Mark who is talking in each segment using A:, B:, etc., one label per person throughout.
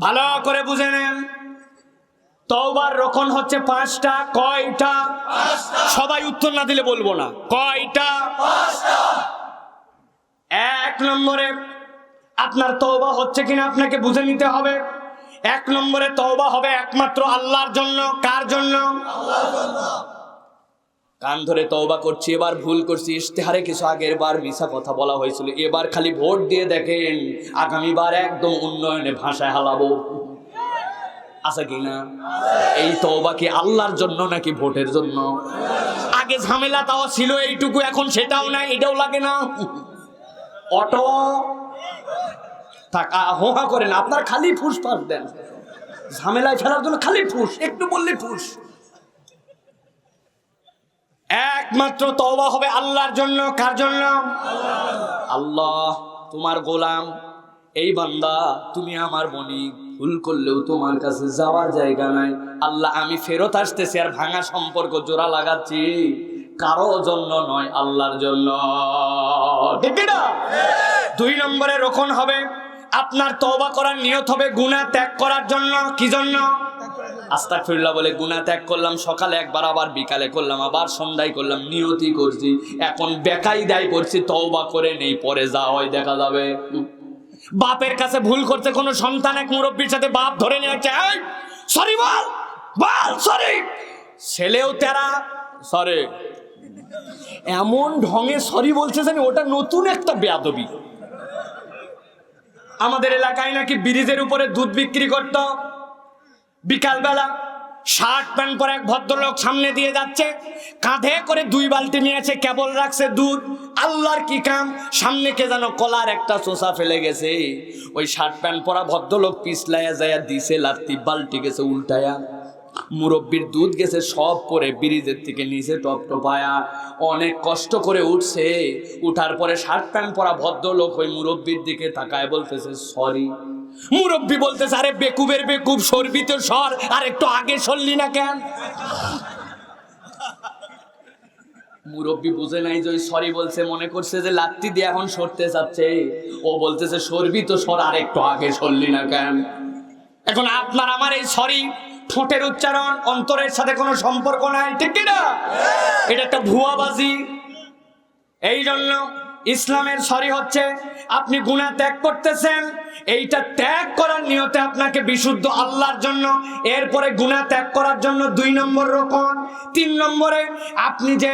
A: ভালো করে বুঝে নেন। তওবার রকম হচ্ছে পাঁচটা, কয়টা? সবাই উত্তর না দিলে বলব না। কয়টা? এক নম্বরে আপনার তওবা হচ্ছে কিনা আপনাকে বুঝে নিতে হবে। এক নম্বরে তওবা হবে একমাত্র আল্লাহর জন্য। কার জন্য? কান ধরে তওবা করছি, এবার ভুল করছি। ইশতেহারে কিছু আগের বার মিশা কথা বলা হয়েছিল। এবার খালি ভোট দিয়ে দেখেন, আগামীবার একদম উন্নয়নে ভাষায় হালাবো। আছে কি না? এই তওবা কি আল্লাহর জন্য নাকি ভোটের জন্য? আগে ঝামেলা তাও ছিল, এইটুকু এখন সেটাও নাই, এটাও লাগে না। অটো, থাক হোহা করেন, আপনার খালি ফুস ফাস দেন। ঝামেলায় ফেলার জন্য খালি ফুস, একটু বললে ফুস। একমাত্র তওবা হবে আল্লাহর জন্য, কার জন্য? আল্লাহ, তোমার গোলাম। এই বান্দা, তুমি আমার মনি ভুল করলেও তোমার কাছে যাওয়ার জায়গা নাই। আল্লাহ, আমি ফেরত আসতেছি আর ভাঙা সম্পর্ক জোড়া লাগাচ্ছি। কারও জন্য নয়, আল্লাহর জন্য? দুই নম্বরে রোকন হবে। আপনার তওবা করার নিয়ত হবে গুনাহ ত্যাগ করার জন্য। কি জন্য? আস্তাগফিরুল্লাহ বলে, গুনাহ ত্যাগ করলাম, সকালে একবার, আবার বিকালে করলাম, আবার সন্ধ্যায় করলাম, নিয়তি করছি, এখন বেকাই দায় করছি তওবা করে নেই, পরে যা হয় দেখা যাবে। বাপের কাছে ভুল করতে কোনো সন্তান, এক মুরব্বীর সাথে বাপ ধরে নিয়ে যাচ্ছে সরি বল বল, সরি। ছেলেও তেরা, সরি। এমন ঢঙে সরি বলছে জানি, ওটা নতুন একটা বেয়াদবি। আমাদের এলাকায় নাকি ব্রিজের উপরে দুধ বিক্রি করত বিকালবেলা শার্ট প্যান্ট পরে এক ভদ্রলোক সামনে দিয়ে যাচ্ছে, কাঁধে করে দুই বালতি নিয়েছে কেবল রাখছে দুধ। আল্লাহর কি কাম? সামনে কে যেন কলার একটা চোষা ফেলে গেছে। ওই শার্ট প্যান্ট পরা ভদ্রলোক পিছলাইয়া যাইয়া দিছে, লাত্তি বালতি গেছে উল্টায়া মুরব্বীর দুধ গেছে সব পরে ব্রিজের থেকে নিচে টপ টপায়া। অনেক কষ্ট করে উঠছে। উঠার পরে শার্ট প্যান্ট পরা ভদ্রলোক ওই মুরব্বীর দিকে তাকায় বলতেছে, সরি। মুরব্বি বলতেছে আরে বেকুবের বেকুব সরবি তো সর আর একটু আগে সরলি না কেন? মুরব্বি বুঝে নাই যে সরি বলছে মনে করছে যে লাত্তি দিয়ে এখন সরতে যাচ্ছে। ও বলতেছে সরবি তো সর আর একটু আগে সরলি না কেন? এখন আপনার আমার এই সরি ঠোঁটের উচ্চারণ অন্তরের সাথে কোনো সম্পর্ক নাই ঠিক কি না এটা একটা ভুয়াবাজি। এই জন্য ইসলামের সরি হচ্ছে, আপনি গুণা ত্যাগ করতেছেন, এইটা ত্যাগ করার নিয়তে আপনাকে বিশুদ্ধ আল্লাহর জন্য, এরপরে গুণা ত্যাগ করার জন্য দুই নম্বর রোকন। তিন নম্বরে, আপনি যে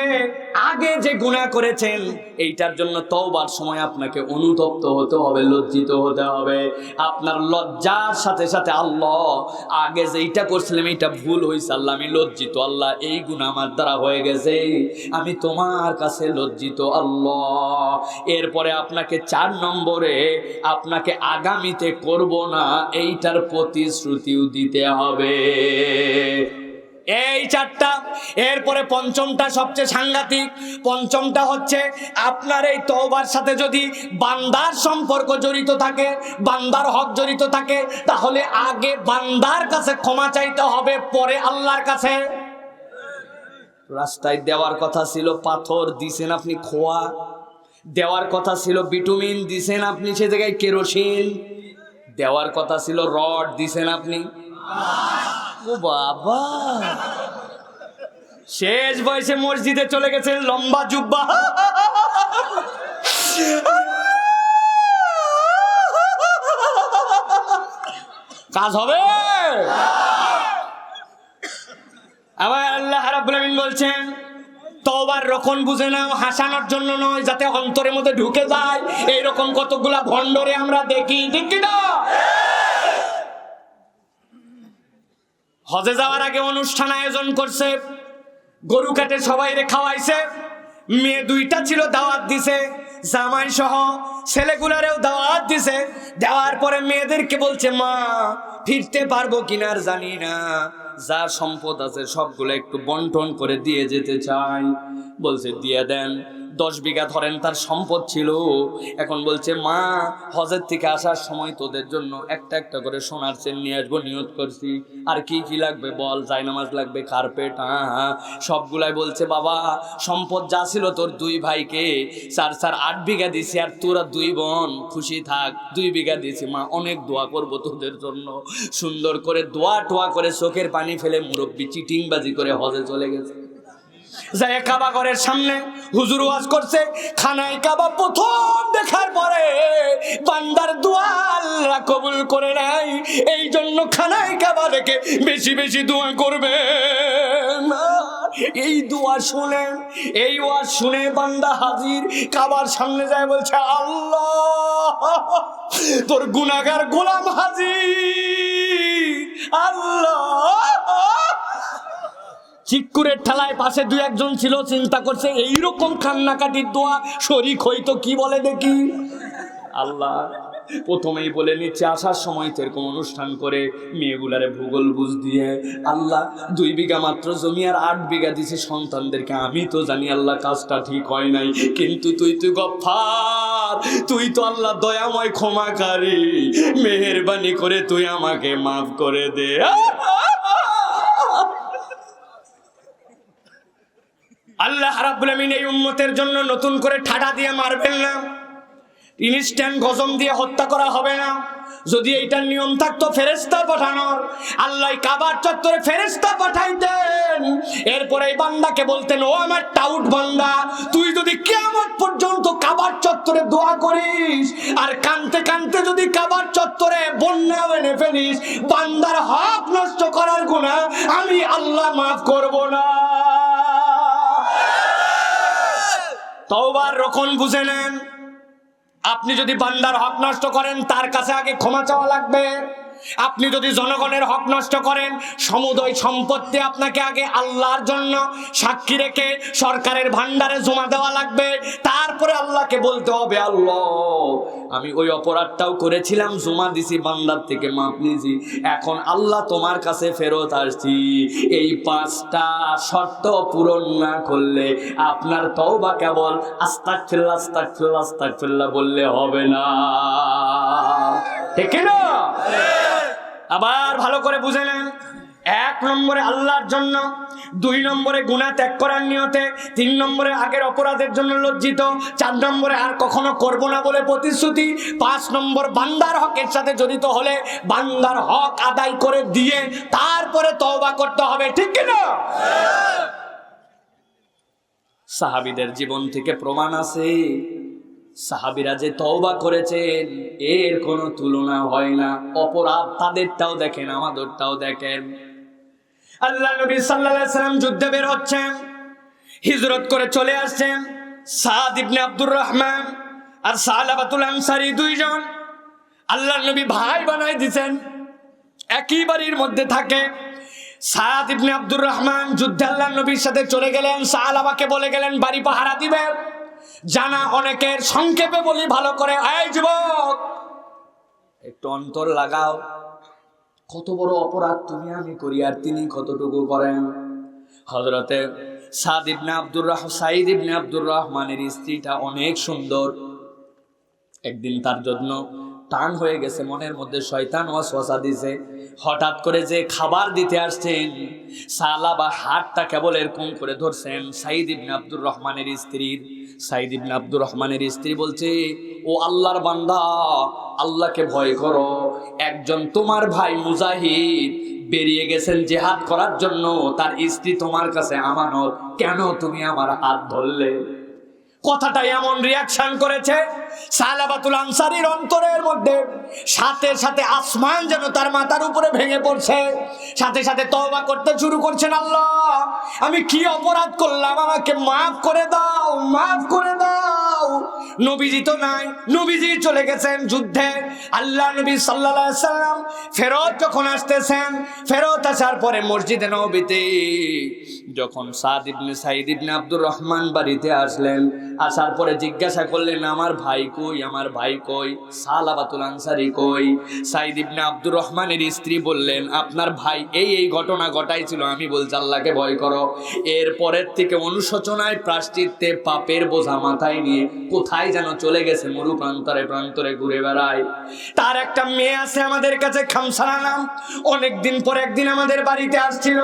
A: আগে যে গুণা করেছেন, এইটার জন্য তওবার সময় আপনাকে অনুতপ্ত হতে হবে, লজ্জিত হতে হবে। আপনার লজ্জার সাথে সাথে আল্লাহ, আগে যে এইটা করছিলাম, এইটা ভুল হয়েছে আল্লাহ, আমি লজ্জিত আল্লাহ, এই গুণ আমার দ্বারা হয়ে গেছে। আমি তোমার কাছে লজ্জিত আল্লাহ। এরপরে আপনাকে চার নম্বরে আপনাকে আগামীতে করব না, এইটার প্রতিশ্রুতিও দিতে হবে। এই চারটা। এরপরে পঞ্চমটা সবচেয়ে সাংঘাতিক। পঞ্চমটা হচ্ছে আপনার এই তওবার সাথে যদি বান্দার সম্পর্ক জড়িত থাকে, বান্দার হক জড়িত থাকে, তাহলে আগে বান্দার কাছে ক্ষমা চাইতে হবে, পরে আল্লাহর কাছে। রাস্তায় দেওয়ার কথা ছিল, পাথর দিছেন আপনি খোয়া। দেওয়ার কথা ছিল বিটুমিন দিছেন আপনি সে জায়গায় কেরোসিন। দেওয়ার কথা ছিল রড, দিছেন আপনি। ও বাবা। শেষ বয়সে মসজিদে চলে গেছেন, লম্বা জুব্বা। কাজ হবে। আবার আল্লাহ রাব্বুল আমিন বলছেন তওবার রকম বুঝে নাও, হাসানোর জন্য নয়, যাতে অন্তরের মধ্যে ঢুকে যায়। এইরকম কতগুলা ভণ্ডরে আমরা দেখি, ঠিক না হজে যাওয়ার আগে অনুষ্ঠান আয়োজন করছে, গরু কাটে সবাই রে খাওয়াইছে, মেয়ে দুইটা ছিল, দাওয়াত দিছে। জামাই সহ ছেলেগুলারেও দাওয়াত দিছে। দেওয়ার পরে মেয়েদেরকে বলছে, মা, ফিরতে পারব কিনার জানি না। যা সম্পদ আছে সবগুলো একটু বন্টন করে দিয়ে যেতে চাই। বলছে, দিয়ে দেন। দশ বিঘা ধরেন, তার সম্পদ ছিল। এখন বলছে, মা, হজের থেকে আসার সময় তোদের জন্য একটা একটা করে সোনার চেন নিয়ে আসব নিয়ত করছি। আর কি কি লাগবে বল, জায়নামাজ লাগবে কার্পেট হ্যাঁ সবগুলাই বলছে, বাবা, সম্পদ যা ছিল তোর দুই ভাইকে চার চার আট বিঘা দিছি, আর তোরা দুই বোন, খুশি থাক, দুই বিঘা দিয়েছি মা, অনেক দোয়া করব তোদের জন্য। সুন্দর করে দোয়া টোয়া করে চোখের পানি ফেলে মুরব্বী চিটিংবাজি করে হজে চলে গেছে। যায় কাবা ঘরের সামনে হুজুর ওয়াজ করছে, খানায় কাবা প্রথম দেখার পরে বান্দার দোয়া আল্লাহ কবুল করে নাই এই জন্য খানায় কাবা দেখে বেশি বেশি দোয়া করবে। এই দোয়া শুনে, এই ওয়াজ শুনে বান্দা হাজির কাবার সামনে যায় বলছে, আল্লাহ, তোর গুনাগার গোলাম হাজির। আল্লাহ চিক্কুরের ঠেলায় পাশে দু একজন ছিল, চিন্তা করছে, এইরকম কান্নাকাটির দোয়া শরিক হইতো কি বলে দেখি? আল্লাহ প্রথমেই বলে নিচ্ছে, আসার সময় তো এরকম অনুষ্ঠান করে মেয়েগুলারে ভূগোল বুঝ দিয়ে আল্লাহ দুই বিঘা মাত্র জমি আর আট বিঘা দিছে সন্তানদেরকে। আমি তো জানি আল্লাহ কাজটা ঠিক হয় নাই, কিন্তু তুই তুই গফার, তুই তো আল্লাহ দয়াময় ক্ষমাকারী। মেহেরবানি করে তুই আমাকে মাফ করে দে আল্লাহ রাব্বুল এই উম্মতের জন্য নতুন করে ঠাডা দিয়ে মারবেন না। ইনস্ট্যান্ট গজম দিয়ে হত্যা করা হবে না। যদি এইটার নিয়ম থাকতো ফেরেস্তা পাঠানোর। আল্লাহ কাবার চত্বরে ফেরেস্তা পাঠাইতেন। এরপরে এই বান্দাকে বলতেন, ও আমার টাউট বান্দা, তুই যদি কেমন পর্যন্ত কাবার চত্বরে দোয়া করিস আর কানতে কানতে যদি কাবার চত্বরে বন্যা এনে ফেলিস, বান্দার হক নষ্ট করার গুণা আমি আল্লাহ মাফ করব না। তওবার রকম বুঝে নেন। আপনি যদি বান্দার হক নষ্ট করেন, তার কাছে আগে ক্ষমা চাওয়া লাগবে। আপনি যদি জনগণের হক নষ্ট করেন, সমুদয় সম্পত্তি আপনাকে আগে আল্লাহর জন্য সাক্ষী রেখে সরকারের ভান্ডারে জমা দেওয়া লাগবে। তারপরে আল্লাহকে বলতে হবে, আল্লাহ, আমি ওই অপরাধটাও করেছিলাম, জমা দিছি, বান্দার থেকে মাপ নিয়েছি। এখন আল্লাহ তোমার কাছে ফেরত আসছি। এই পাঁচটা শর্ত পূরণ না করলে আপনার তওবা কেবল আস্তাক ফিল্লা আস্তাক ফিল্লা আস্তাক ফিল্লা বললে হবে না। ঠিক না আবার ভালো করে বুঝে নেন এক নম্বরে আল্লাহর জন্য, দুই নম্বরে গুণা ত্যাগ করার নিয়তে, তিন নম্বরে আগের অপরাধের জন্য লজ্জিত, চার নম্বরে আর কখনো করব না বলে প্রতিশ্রুতি, পাঁচ নম্বর বান্দার হকের সাথে জড়িত হলে বান্দার হক আদায় করে দিয়ে তারপরে তওবা করতে হবে, ঠিক কিনা সাহাবিদের জীবন থেকে প্রমাণ আছে। সাহাবিরা যে তওবা করেছেন, এর কোনো তুলনা হয় না। অপরাধ তাদেরটাও দেখেন, আমাদেরটাও দেখেন। আল্লাহ নবী সাল্লাল্লাহু সাল্লাম যুদ্ধে বের হচ্ছেন, হিজরত করে চলে আসছেন। সাদ ইবনে আব্দুর রহমান আর সালাবাতুল আনসারী দুইজন আল্লাহ নবী ভাই বানাই দিছেন। একই বাড়ির মধ্যে থাকে। সাদ ইবনে আব্দুর রহমান যুদ্ধে আল্লাহ নবীর সাথে চলে গেলেন, সালাবাকে বলে গেলেন, বাড়ি পাহারা দিবেন। জানা অনেকের সংক্ষেপে বলি, ভালো করে। এই যুবক, একটু অন্তর লাগাও। কত বড় অপরাধ তুমি আমি করি, আর তিনি কতটুকু করেন? হজরতে সাদ ইবনে আব্দুর রাহ সাইদ ইবনে আব্দুর রহমানের স্ত্রীটা অনেক সুন্দর। একদিন তার জন্য টান হয়ে গেছে, মনের মধ্যে শয়তান ওয়াসওয়াসা দিছে। হঠাৎ করে যে খাবার দিতে আসছেন, সালা বা হাতটা কেবল এরকম করে ধরছেন। সাইদ ইবনে আব্দুর রহমানের স্ত্রীর সাইদ ইবনে আব্দুর রহমানের স্ত্রী বলছে, ও আল্লাহর বান্দা, আল্লাহকে ভয় করো। একজন তোমার ভাই মুজাহিদ বেরিয়ে গেছেন জেহাদ করার জন্য। তার স্ত্রী তোমার কাছে আমানত। কেন তুমি আমার হাত ধরলে? কথাটা এমন রিয়াকশন করেছে, সালাবাতুল আনসারির অন্তরের মধ্যে সাথে সাথে আসমান যেন তার মাথার উপরে ভেঙে পড়ছে। সাথে সাথে তওবা করতে শুরু করছেন আল্লাহ। আমি কি অপরাধ করলাম? আমাকে মাফ করে দাও, মাফ করে দাও। নবীজি তো নাই নবীজি চলে গেছেন যুদ্ধে। আল্লাহ নবী আলাইহি সাল্লাম ফেরত যখন আসতেছেন, ফেরত আসার পরে মসজিদে নবীতে যখন সাদ ইবনে সাইদ ইবনে আব্দুর রহমান বাড়িতে আসলেন, আসার পরে জিজ্ঞাসা করলেন, আমার ভাই কই? আমার ভাই কই? সালাবাতুল আনসারি কই? সাইদ ইবনে আব্দুর রহমানের স্ত্রী বললেন, আপনার ভাই এই এই ঘটনা ঘটাইছিল, আমি বলছি, আল্লাহকে ভয় করো। এর পরের থেকে অনুশোচনায় প্রাশ্চিত্যে পাপের বোঝা মাথায় নিয়ে কোথায় যেন চলে গেছে মরু প্রান্তরে প্রান্তরে ঘুরে বেড়ায়। তার একটা মেয়ে আছে আমাদের কাছে খামসানা নাম। অনেকদিন পর একদিন আমাদের বাড়িতে আসছিল।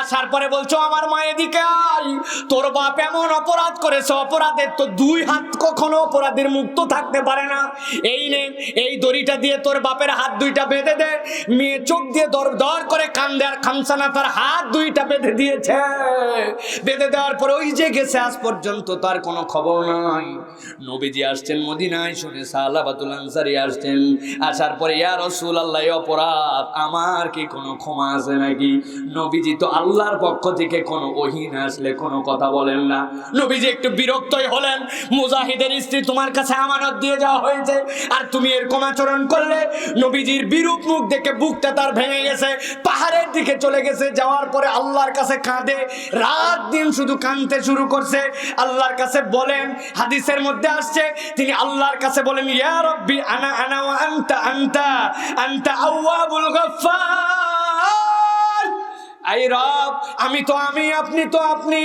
A: আসার পরে বলছো, আমার মা এদিকে আয়। তোর বাপ এমন অপরাধ করেছে, অপরাধের তো দুই হাত কখনো অপরাধের মুক্ত থাকতে পারে না। এই নে, এই দড়িটা দিয়ে তোর বাপের হাত দুইটা বেঁধে দে। মেয়ে চোখ দিয়ে দর দর করে কান্দে আর খামসানা তার হাত দুইটা বেঁধে দিয়েছে। বেঁধে দেওয়ার পর ওই যে গেছে, আজ পর্যন্ত তার কোনো খবর নাই। নবীজি আসছেন মদিনায়, শুনে সালাবাতুল আনসারি আসছেন। আসার পরে, ইয়া রসুল আল্লাহ অপরাধ, আমার কি কোনো ক্ষমা আছে নাকি? নবীজি তো আল্লাহর পক্ষ থেকে কোনো ওহিন আসলে কোনো কথা বলেন না। নবীজি একটু বিরক্তই হলেন। মুজাহিদের স্ত্রী তোমার কাছে আমানত দিয়ে যাওয়া হয়েছে, আর তুমি এরকম আচরণ করলে? নবীজির বিরূপ মুখ দেখে বুকটা তার ভেঙে গেছে, পাহাড়ের দিকে চলে গেছে। যাওয়ার পরে আল্লাহর কাছে কাঁদে। রাত দিন শুধু কাঁদতে শুরু করছে। আল্লাহর কাছে বলেন হাদিসের মধ্যে আসছে, তিনি আল্লাহর কাছে বলেন, ইয়া রব্বি, আনা আনা আনতা আনতা আনতা আউয়াবুল গফফার। আই রব, আমি তো আমি, আপনি তো আপনি।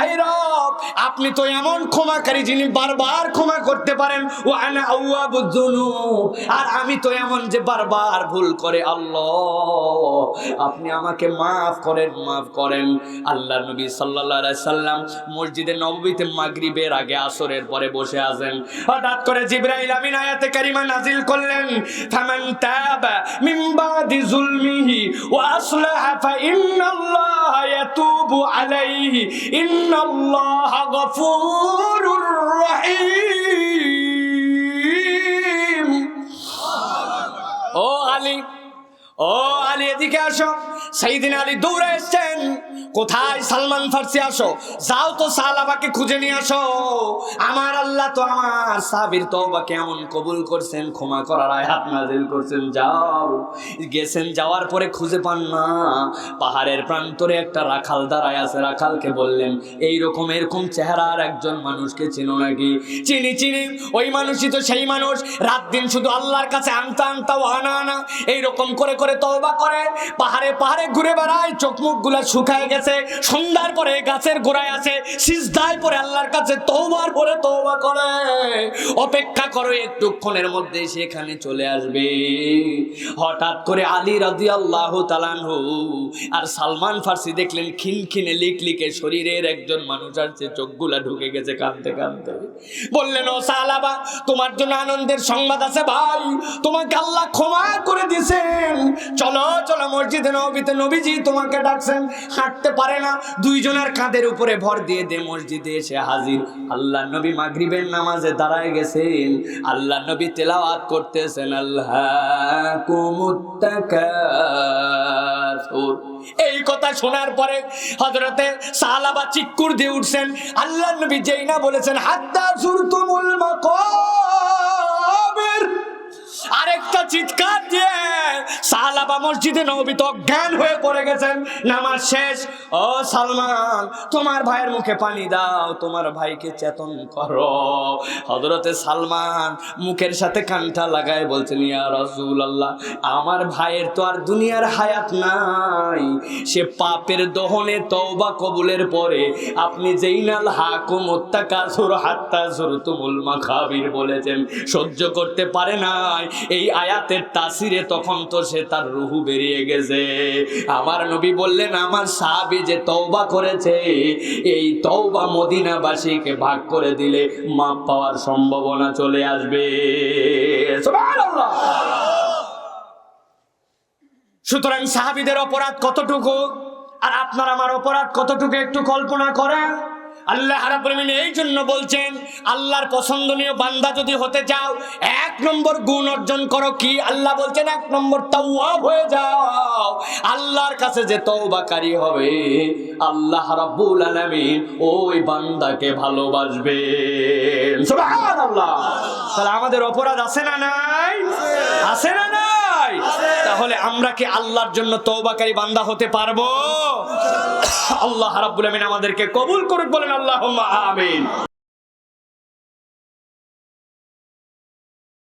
A: আই রব, আপনি তো এমন ক্ষমাকারী যিনি বারবার ক্ষমা করতে পারেন। ও আনা আউয়াবুজ জুনুব আর আমি তো এমন যে বারবার ভুল করে আল্লাহ। আপনি আমাকে মাফ করেন মাফ করেন। আল্লাহ নবী সাল্লাল্লাহু আলাইহি সাল্লাম মসজিদে নববীতে মাগরিবের আগে আসরের পরে বসে আছেন। হঠাৎ করে জিবরাইল আমিন আয়াতে কারিমা নাজিল করলেন। ফামান তাবা মিন বাদি জুলমিহি ওয়া আসলাহা ফা ও আলী ও আলী এদিকে আসো। সেইদিন আলী দৌড়ে এসছেন। কোথায় সালমান ফার্সি আসো? যাও তো সালাবাকে খুঁজে নিয়ে আসো। আমার আল্লাহ তো আমার সাবির তওবা কেমন কবুল করছেন, ক্ষমা করার আয়াত নাজিল করছেন, যাও। গেছেন, যাওয়ার পরে খুঁজে পান না। পাহাড়ের প্রান্তরে একটা রাখাল দাঁড়ায় আছে। রাখালকে বললেন এই রকম এরকম চেহারার একজন মানুষকে চিনো নাকি? চিনি চিনি, ওই মানুষই তো সেই মানুষ। রাত দিন শুধু আল্লাহর কাছে আনতা আনতা ও আনা। আনা এইরকম করে করে তওবা করে। পাহাড়ে পাহাড়ে ঘুরে বেড়ায়, চোখ মুখগুলা শুকায় গেছে। সন্ধ্যার পরে গাছের গোড়ায় আছে, সিজদায় পরে আল্লাহর কাছে তওবার পরে তওবা করে। অপেক্ষা করো, একটুক্ষণের মধ্যে সেখানে চলে আসবে। হঠাৎ করে আলী রাজি আল্লাহ তালানহু আর সালমান ফার্সি দেখলেন, খিনখিনে লিক লিকে শরীরের একজন মানুষ আসছে, চোখগুলা ঢুকে গেছে কাঁদতে কাঁদতে। বললেন, ও সালাবা, তোমার জন্য আনন্দের সংবাদ আছে ভাই। তোমাকে আল্লাহ ক্ষমা করে দিয়েছেন। চলো চলো মসজিদে নবীতে নবীজি তোমাকে ডাকছেন, হাঁটতে পারে না, দুইজনের কাঁধের উপরে ভর দিয়ে দে মসজিদে এসে হাজির। আল্লাহ নবী মাগরিবের নামাজে দাঁড়ায় গেছেন। আল্লাহ নবী তেলাওয়াত করতেছেন আল্লাহ এই কথা শোনার পরে হজরতে সালাবা চিক্কুর দিয়ে উঠছেন। আল্লাহ নবী যেই না বলেছেন, হাত্তা সুরতুমুল মাকাবির আরেকটা চিৎকার দিয়ে সালাবা মসজিদে নবীতে অজ্ঞান হয়ে পড়ে গেছেন। নামাজ শেষ। ও সালমান, তোমার ভাইয়ের মুখে পানি দাও, তোমার ভাইকে চেতন করো। হজরতে সালমান মুখের সাথে কানটা লাগায় বলছেন, ইয়া রাসূল আল্লাহ আমার ভাইয়ের তো আর দুনিয়ার হায়াত নাই। সে পাপের দহনে তওবা কবুলের পরে আপনি যেইনাল হাকুম কাসুর হাত্তা সুরতুমুল মাখাবির বলেছেন, সহ্য করতে পারে নাই। এই আয়াতের তাসিরে তখন তো সে তার রুহু বেরিয়ে গেছে। আমার নবী বললেন, আমার সাহাবি যে তওবা করেছে, এই তওবা মদিনাবাসীকে ভাগ করে দিলে মাপ পাওয়ার সম্ভাবনা চলে আসবে। সুতরাং সাহাবিদের অপরাধ কতটুকু? আর আপনার আমার অপরাধ কতটুকু একটু কল্পনা করেন? আল্লাহ এই জন্য বলছেন, আল্লাহর পছন্দনীয় বান্দা যদি হতে চাও, এক নম্বর গুণ অর্জন করো কি? আল্লাহ বলছেন, এক নম্বর তাওয়াব হয়ে যাও। আল্লাহর কাছে যে তওবাকারী হবে, আল্লাহ রাব্বুল আলামিন ওই বান্দাকে ভালোবাসবে। সুবহানাল্লাহ। তাহলে আমাদের অপরাধ আছে না নাই? আছে না নাই? তাহলে আমরা কি আল্লাহর জন্য তওবাকারী বান্দা হতে পারব? আল্লাহ রাব্বুল আমিন আমাদেরকে কবুল করুক বলেন আল্লাহ আমিন।